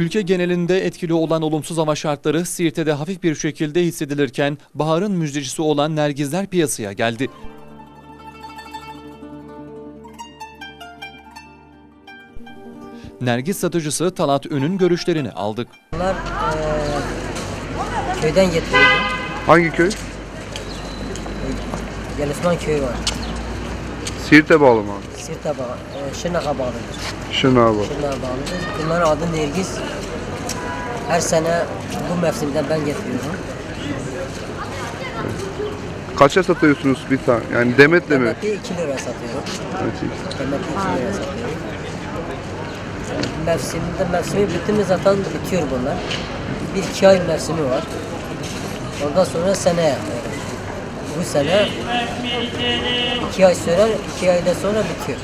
Ülke genelinde etkili olan olumsuz hava şartları Siirt'te de hafif bir şekilde hissedilirken baharın müjdecisi olan nergizler piyasaya geldi. Nergiz satıcısı Talat Ün'ün görüşlerini aldık. Bunlar eee, köyden getiriyorum. Hangi köy? Gelisman köyü var. Siirt'e bağlı mı abi? Sirt'e bağlı, eee Şırnak'a bağlıdır. Şırnak'a bağlı. Şırnak'a bağlıdır. Bunların adı Nergiz. Her sene bu mevsimden ben getiriyorum. Kaça satıyorsunuz bir tane? Yani demetle mi? Demetli 2 lira satıyorum. Evet. Demetli 2 lira satıyorum. Mevsiminde mevsimi bitti mi zaten bitiyor bunlar. Bir iki ay mevsimi var. Ondan sonra seneye. Bu sene iki ay sonra, iki aydan sonra bitiyor.